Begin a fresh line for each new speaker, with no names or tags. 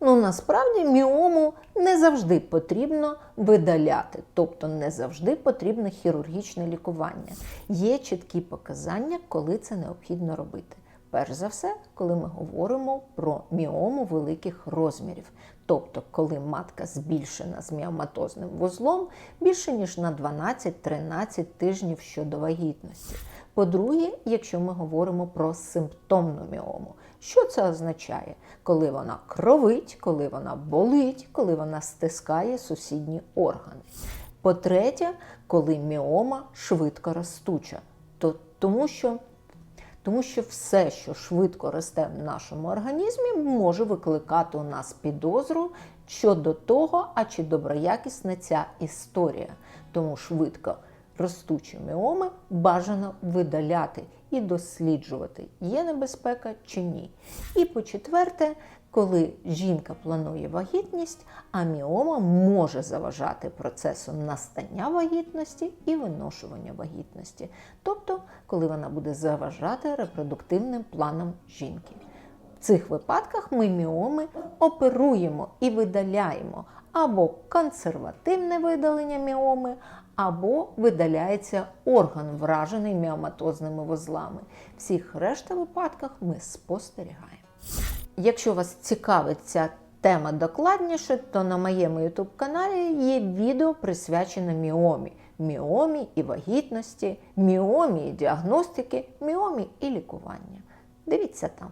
Ну насправді міому не завжди потрібно видаляти, тобто не завжди потрібне хірургічне лікування. Є чіткі показання, коли це необхідно робити. Перш за все, коли ми говоримо про міому великих розмірів, тобто коли матка збільшена з міоматозним вузлом більше ніж на 12-13 тижнів щодо вагітності. По-друге, якщо ми говоримо про симптомну міому, що це означає? Коли вона кровить, коли вона болить, коли вона стискає сусідні органи. По-третє, коли міома швидко ростуча, то, тому що тому що все, що швидко росте в нашому організмі, може викликати у нас підозру щодо того, а чи доброякісна ця історія. Тому швидко ростучі міоми бажано видаляти і досліджувати, є небезпека чи ні. І по-четверте, коли жінка планує вагітність, а міома може заважати процесу настання вагітності і виношування вагітності, тобто коли вона буде заважати репродуктивним планам жінки. В цих випадках ми міоми оперуємо і видаляємо або консервативне видалення міоми, або видаляється орган, вражений міоматозними вузлами. Всіх решта випадках ми спостерігаємо. Якщо вас цікавить ця тема докладніше, то на моєму YouTube каналі є відео присвячене міомі, міомі і вагітності, міомі і діагностики, міомі і лікування. Дивіться там.